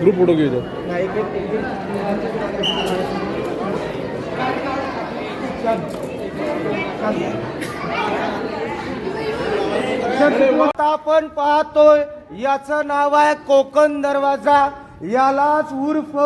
Group photo घेऊ आपण पाहतोय याचं नाव आहे कोकण दरवाजा. यालाच उर्फ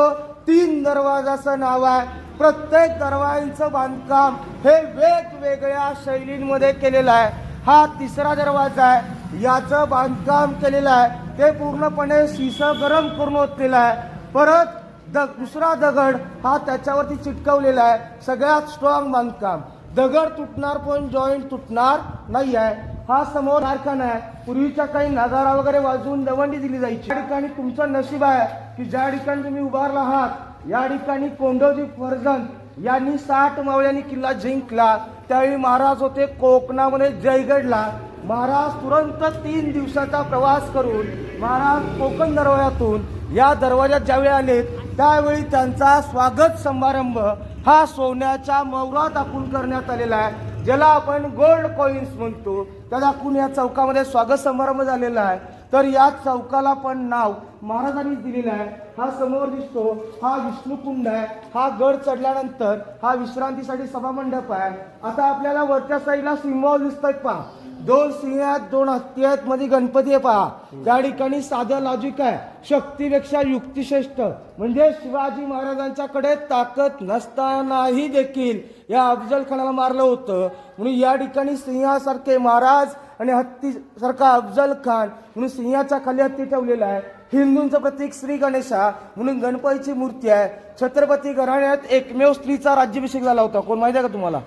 तीन दरवाजाचं नाव आहे. प्रत्येक दरवाजांचं बांधकाम हे वेगवेगळ्या शैलींमध्ये केलेलं आहे. हा तिसरा दरवाजा आहे. याचं बांधकाम केलेलं आहे. ते पूर्णपणे शिसं गरम करून ओतलेलं आहे. परत द दुसरा दगड हा त्याच्यावरती चिटकवलेला आहे. सगळ्यात स्ट्रॉंग बांधकाम. दगड तुटणार पण जॉईंट तुटणार नाही आहे. हा समोर कारखाना आहे. पूर्वीच्या काही नजारा वगैरे वाजवून दवंडी दिली जायची. या ठिकाणी तुमचं नशीब आहे की ज्या ठिकाणी तुम्ही उभारला आहात या ठिकाणी कोंडोजी फर्जन यांनी साठ मावळ्यांनी किल्ला जिंकला. त्यावेळी महाराज होते कोकणामध्ये जयगडला. महाराज तुरंत तीन दिवसाचा प्रवास करून महाराज कोकण दरवाजातून या दरवाज्यात ज्यावेळी आले त्यावेळी त्यांचा स्वागत समारंभ हा सोन्याच्या मौरा दाखवून करण्यात आलेला आहे ज्याला आपण गोल्ड कॉईन्स म्हणतो. त्या दाखवून या चौकामध्ये स्वागत समारंभ झालेला आहे. तर या चौकाला पण नाव महाराजांनी दिलेलं आहे. हा समोर दिसतो हा विष्णुकुंड आहे. हा गड चढल्यानंतर हा विश्रांतीसाठी सभामंडप आहे. आता आपल्याला वरच्या साईडला सिंहल दिसतात पहा. दोन सिंह आहेत दोन हत्ती आहेत मध्ये गणपती आहे पहा. त्या ठिकाणी साधं लॉजिक आहे. शक्तीपेक्षा युक्तिश्रेष्ठ. म्हणजे शिवाजी महाराजांच्याकडे ताकद नसतानाही देखील या अफजल खानाला मारलं होतं. म्हणून या ठिकाणी सिंहासारखे महाराज आणि हत्तीसारखा अफजल खान म्हणून सिंहाच्या खाली हत्ती ठेवलेला आहे. हिंदूंचं प्रतीक श्री गणेशा म्हणून गणपतीची मूर्ती आहे. छत्रपती घराण्यात एकमेव स्त्रीचा राज्याभिषेक झाला होता. कोण माहिती आहे का तुम्हाला?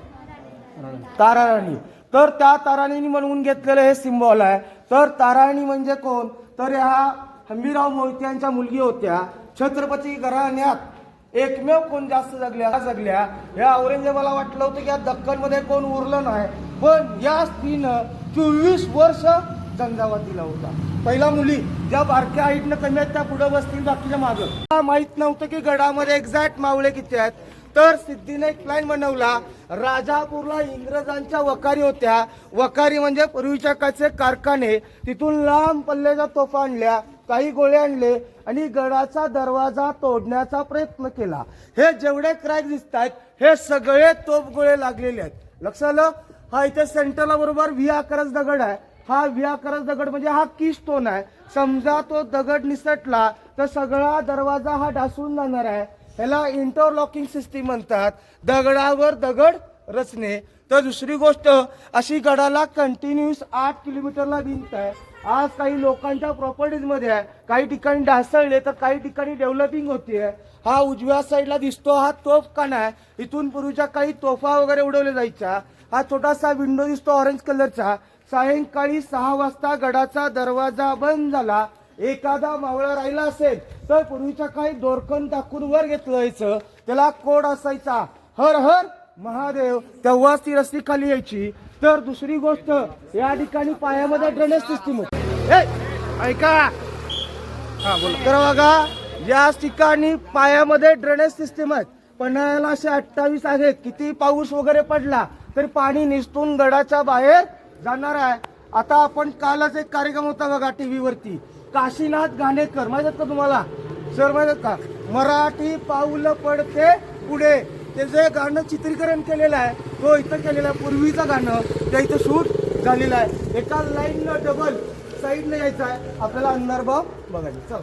ताराराणी. तर त्या ताराणीने म्हणून घेतलेलं हे सिम्बॉल आहे. तर ताराणी म्हणजे कोण? तर ह्या हंबीराव मोहिते यांच्या मुलगी होत्या. छत्रपती घराण्यात एकमेव कोण जास्त जगल्या? जगल्या? या औरंगजेबाला वाटलं होतं की या दक्कनमध्ये कोण उरलं नाही. पण या स्त्रीनं चोवीस वर्ष झंझावात दिला होता. पहिला मुली ज्या बारक्या हाईटनं कमी आहेत त्या पुढे बसतील बाकीच्या मागं. माहीत नव्हतं की गडामध्ये एक्झॅक्ट मावळे किती आहेत. तर सिद्धीने एक प्लॅन बनवला राजापूरला इंग्रजांच्या वकारी होत्या. वकारी म्हणजे पूर्वीच्या काचे कारखाने. तिथून लांब पल्ल्याच्या तोफा आणल्या काही गोळे आणले आणि गडाचा दरवाजा तोडण्याचा प्रयत्न केला. हे जेवढे क्रॅक दिसत आहेत हे सगळे तोफ गोळे लागलेले आहेत. लक्ष आलं? हा इथे सेंटरला बरोबर व्ही आकरस दगड आहे. हा व्ही आकरस दगड म्हणजे हा की स्टोन आहे. समजा तो दगड निसटला तर सगळा दरवाजा हा ढासून जाणार आहे. ह्याला इंटरलॉकिंग सिस्टीम म्हणतात. दगडावर दगड रचणे. तर दुसरी गोष्ट अशी गडाला कंटिन्युअस आठ किलोमीटरला भिंत आहे. आज काही लोकांच्या प्रॉपर्टीजमध्ये आहे. काही ठिकाणी ढासळले तर काही ठिकाणी डेव्हलपिंग होतीये. हा उजव्या साईडला दिसतो. हा तोफखाना आहे. इथून पूर्वीच्या काही तोफा वगैरे उडवल्या जायच्या. हा छोटासा विंडो दिसतो ऑरेंज कलरचा सायंकाळी सहा वाजता गडाचा दरवाजा बंद झाला. एखादा मावळा राहिला असेल तर पूर्वीच्या काही दोरकन टाकून वर घेतलं त्याला कोड असायचा. हर हर महादेव तेव्हाच ती रस्ती खाली यायची. तर दुसरी गोष्ट या ठिकाणी पायामध्ये ड्रेनेज सिस्टीम होती. ऐका. तर बघा या ठिकाणी पायामध्ये ड्रेनेज सिस्टीम आहेत. पन्हाळ्याला असे अठ्ठावीस आहेत. किती पाऊस वगैरे पडला. तरी पाणी निसटून गडाच्या बाहेर जाणार आहे. आता आपण कालच एक कार्यक्रम होता बघा टी व्हीवरती काशीनाथ घाणेकर माहीत आहेत का तुम्हाला? सर माहीत आहेत का? मराठी पाऊल पडते पुढे. ते जे गाणं चित्रीकरण केलेलं आहे तो इथं केलेलं आहे पूर्वीचं गाणं ते इथं शूट झालेलं आहे. एका लाईननं डबल साईडनं यायचं आहे. आपल्याला अंधारभाव बघायचा चल.